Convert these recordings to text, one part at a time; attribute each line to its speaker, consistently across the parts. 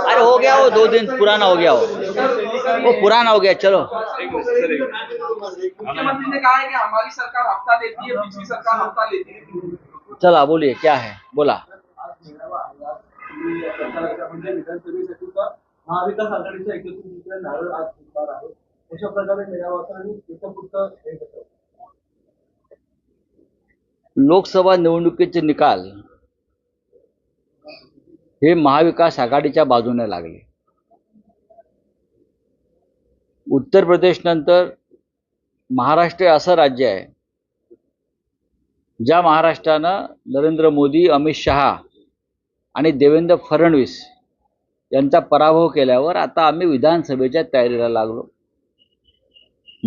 Speaker 1: अरे हो गया वो दो दिन, पुराना हो गया वो। वो पुराना हो गया, चलो।
Speaker 2: मुख्यमंत्री ने कहा है कि हमारी सरकार हफ़्ता लेती है पिछली सरकार हफ़्ता लेती है
Speaker 1: चला बोलिए, क्या है? बोला।
Speaker 3: महाविकास आघाडीच्या एकत्रित अशा प्रकारे मेळावा आणि कसं
Speaker 1: लोकसभा निवडणुकीचे निकाल हे महाविकास आघाडीच्या बाजूने लागले. उत्तर प्रदेश नंतर महाराष्ट्र असं राज्य आहे ज्या महाराष्ट्रानं नरेंद्र मोदी अमित शहा आणि देवेंद्र फडणवीस यांचा पराभव केल्यावर आता आम्ही विधानसभेच्या तयारीला लागलो.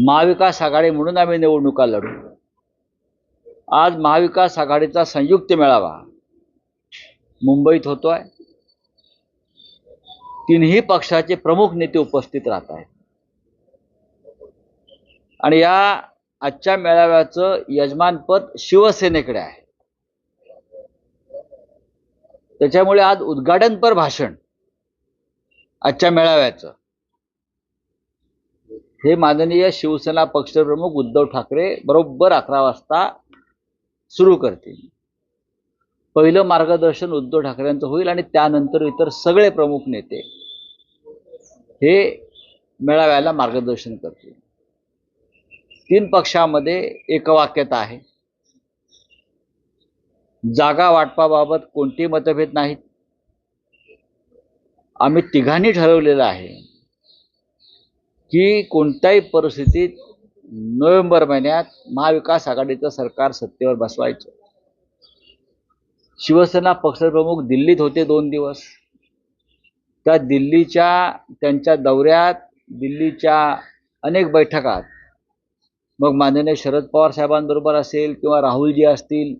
Speaker 1: महाविकास आघाडी म्हणून आम्ही निवडणुका लढू. आज महाविकास आघाडीचा संयुक्त मेळावा. मुंबईत होतोय. तिन्ही पक्षाचे प्रमुख नेते उपस्थित राहत आहेत. आणि या आजच्या मेळाव्याचं यजमानपद शिवसेनेकडे आहे. त्याच्यामुळे आज उद्घाटनपर भाषण आजच्या मेळाव्याचं. हे माननीय शिवसेना पक्षप्रमुख उद्धव ठाकरे बरोबर अकरा वाजता सुरू करतील पहिलं मार्गदर्शन उद्धव ठाकरेंचं होईल आणि त्यानंतर इतर सगळे प्रमुख नेते हे मेळाव्याला मार्गदर्शन करतील. तीन पक्षामध्ये एकवाक्यता आहे. जागा वाटपाबाबत कोणती मतभेद नाहीत. आम्ही तिघांनी ठरवलेलं आहे की कोणत्याही परिस्थितीत नोव्हेंबर महिन्यात महाविकास आघाडीचं सरकार सत्तेवर बसवायचं. शिवसेना पक्षप्रमुख दिल्लीत होते दोन दिवस. त्या दिल्लीच्या त्यांच्या दौऱ्यात दिल्लीच्या अनेक बैठकात मग माननीय शरद पवार साहेबांबरोबर असेल किंवा राहुलजी असतील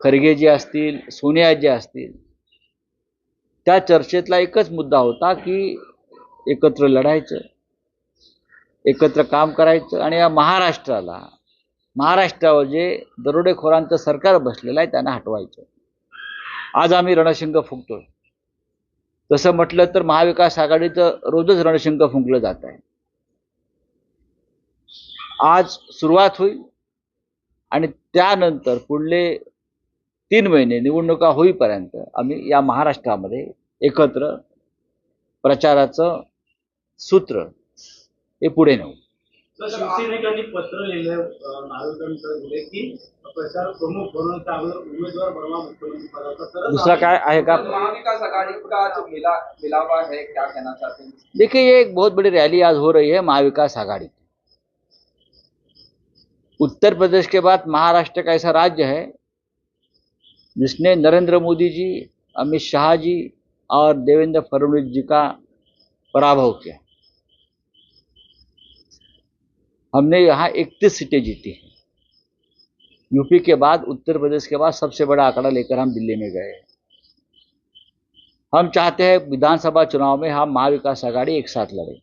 Speaker 1: खरगेजी असतील सोनियाजी असतील. त्या चर्चेतला एकच मुद्दा होता की एकत्र लढायचं. एकत्र काम करायचं आणि या महाराष्ट्राला महाराष्ट्रावर जे दरोडेखोरांचं सरकार बसलेलं आहे त्यांना हटवायचं. आज आम्ही रणशिंग फुंकतोय. तसं म्हटलं तर महाविकास आघाडीचं रोजच रणशिंग फुंकलं जात आहे. आज सुरुवात होईल आणि त्यानंतर पुढले तीन महिने निवडणुका होईपर्यंत आम्ही या महाराष्ट्रामध्ये एकत्र प्रचाराचं सूत्र पुढे नेऊ.
Speaker 3: शिवसैनिकांनी पत्र लिहिलं नागरिकांकडे की प्रचार प्रमुख बनवून त्यावर उमेदवार बनवा मुख्यमंत्री पदाचा.
Speaker 1: दूसरा काय आहे का?
Speaker 2: महाविकास आघाड़ी का जो मिला मिलावा है क्या कहना चाहते हैं
Speaker 1: देखिए ये एक बहुत बड़ी रैली आज हो रही है महाविकास आघाड़ी. उत्तर प्रदेश के बाद महाराष्ट्र का ऐसा राज्य है जिसने नरेंद्र मोदी जी अमित शाह जी और देवेंद्र फडणवीस जी का पराभव किया। हमने यहाँ इकतीस सीटें जीती हैं। यूपी के बाद, उत्तर प्रदेश के बाद सबसे बड़ा आंकड़ा लेकर हम दिल्ली में गए। हम चाहते हैं विधानसभा चुनाव में हम महाविकास आघाड़ी एक साथ लड़ें।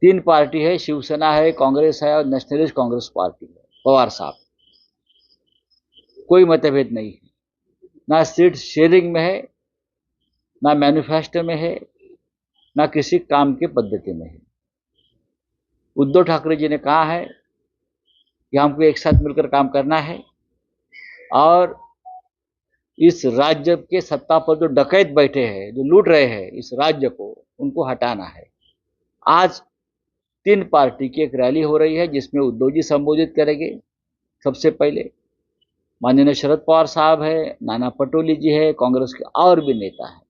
Speaker 1: तीन पार्टी है, शिवसेना है, कांग्रेस है और नेशनलिस्ट कांग्रेस पार्टी है, पवार साहब। कोई मतभेद नहीं है। ना सीट शेयरिंग में है, ना मैन्युफेस्टो में है, ना किसी काम की पद्धति में है। उद्धव ठाकरे जी ने कहा है कि हमको एक साथ मिलकर काम करना है और इस राज्य के सत्ता पर जो डकैत बैठे हैं, जो लूट रहे हैं, इस राज्य को, उनको हटाना है। आज तीन पार्टी की एक रैली हो रही है जिसमें उद्धव जी संबोधित करेंगे। सबसे पहले माननीय शरद पवार साहब है, नाना पटोली जी है, कांग्रेस के और भी नेता है।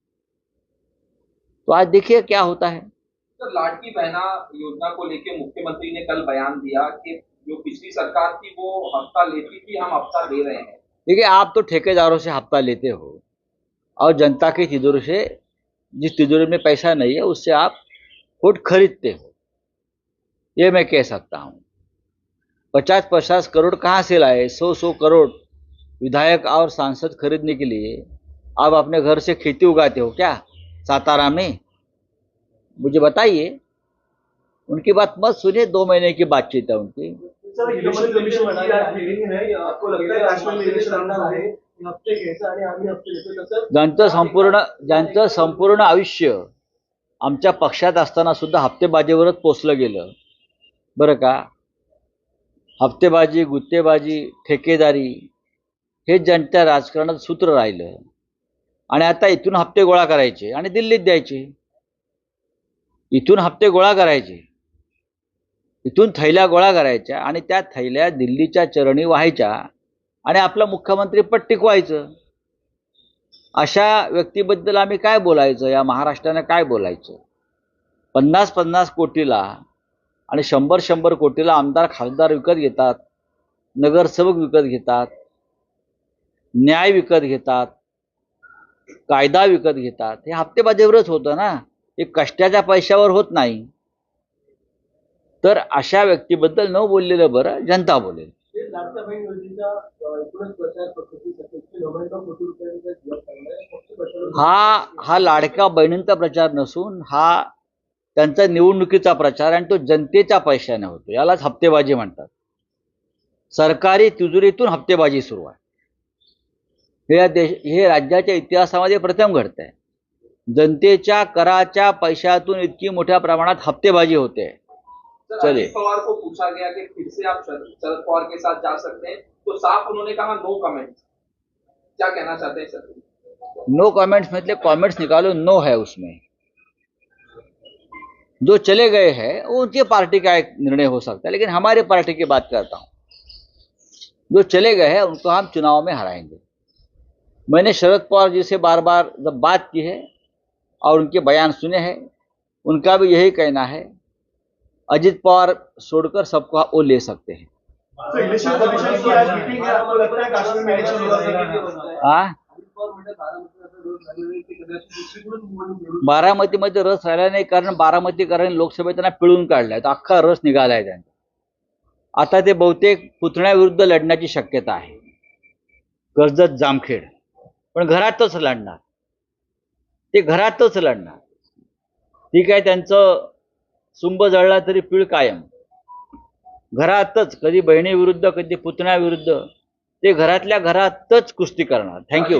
Speaker 1: तो आज देखिए क्या होता है।
Speaker 2: सर लाडकी बहना योजना को लेके मुख्यमंत्री ने कल बयान दिया कि जो पिछली सरकार थी, वो हफ़्ता लेती थी, हम हफ़्ता दे रहे हैं।
Speaker 1: देखिए, आप तो ठेकेदारों से हफ़्ता लेते हो और जनता की तिजोरी से, जिस तिजोरी में पैसा नहीं है, उससे आप वोट खरीदते हो। ये मैं कह सकता हूँ। पचास पचास करोड़ कहाँ से लाए? सौ सौ करोड़ विधायक और सांसद खरीदने के लिए आप अपने घर से खेती उगाते हो क्या, सातारा में? मुझे बताइए उनकी बात मत सुनिए दो महीने की बातचीत है उनकी।
Speaker 3: hearing है। आपको लगता है
Speaker 1: ज्यांचं संपूर्ण ज्यांचं संपूर्ण आयुष्य आमच्या पक्षात असताना सुद्धा हप्तेबाजीवरच पोचलं गेलं. बरं का? हप्तेबाजी गुत्तेबाजी ठेकेदारी हे ज्यांच्या राजकारणात सूत्र राहिलं. आणि आता इथून हप्ते गोळा करायचे आणि दिल्लीत द्यायचे. इथून हप्ते गोळा करायचे. इथून थैल्या गोळा करायच्या आणि त्या थैल्या दिल्लीच्या चरणी व्हायच्या आणि आपलं मुख्यमंत्री पट टिकवायचं. अशा व्यक्तीबद्दल आम्ही काय बोलायचं? या महाराष्ट्रानं काय बोलायचं? पन्नास पन्नास कोटीला आणि शंभर शंभर कोटीला आमदार खासदार विकत घेतात नगरसेवक विकत घेतात न्याय विकत घेतात कायदा विकत घेतात. हे हप्तेबाजीवरच होतं ना? हे कष्टाच्या पैशावर होत नाही. तर अशा व्यक्तीबद्दल न बोललेलं बरं जनता बोलेल. हा हा लाडक्या बहिणींचा प्रचार नसून हा त्यांचा निवडणुकीचा प्रचार आणि तो जनतेच्या पैशाने होतो. यालाच हप्तेबाजी म्हणतात. सरकारी तिजोरीतून हप्तेबाजी सुरू आहे. हे या देश हे राज्याच्या इतिहासामध्ये प्रथम घडत आहे जनतेच्या कराच्या पैशातून इतकी मोठ्या प्रमाणात हप्तेबाजी होते.
Speaker 2: सर
Speaker 1: चलिए।
Speaker 2: पवार को पूछा गया कि फिर से आप शरद शरद पवार के साथ जा सकते हैं? तो साफ़ उन्होंने कहा नो कमेंट क्या कहना चाहते हैं सर
Speaker 1: नो कमेंट्स मतलब कमेंट्स निकालो नो है उसमें। जो चले गए हैं वो उनकी पार्टी का एक निर्णय हो सकता है लेकिन हमारी पार्टी की बात करता हूँ। जो चले गए हैं उनको हम चुनाव में हराएँगे। मैंने शरद पवार जी से बार बार जब बात की है और उनके बयान सुने हैं। उनका भी यही कहना है अजित पवार छोड़कर सबको वो ले सकते हैं।
Speaker 3: है आपको लगता काश्मीर में इलेक्शन होगा
Speaker 1: बारामतीमध्ये रस राहिला नाही कारण बारामतीकरांनी लोकसभेत पिळून काढलाय तर अख्खा रस निघालाय त्यांचा। आता ते बहुतेक पुतण्याविरुद्ध लढण्याची शक्यता आहे। कर्जत जामखेड. पण घरातच लढणार. ते घरातच लढणार. ठीक आहे त्यांचं सुंब जळला तरी पीळ कायम. घरातच कधी बहिणीविरुद्ध कधी पुतण्याविरुद्ध ते घरातल्या घरातच कुस्ती करणार. थँक्यू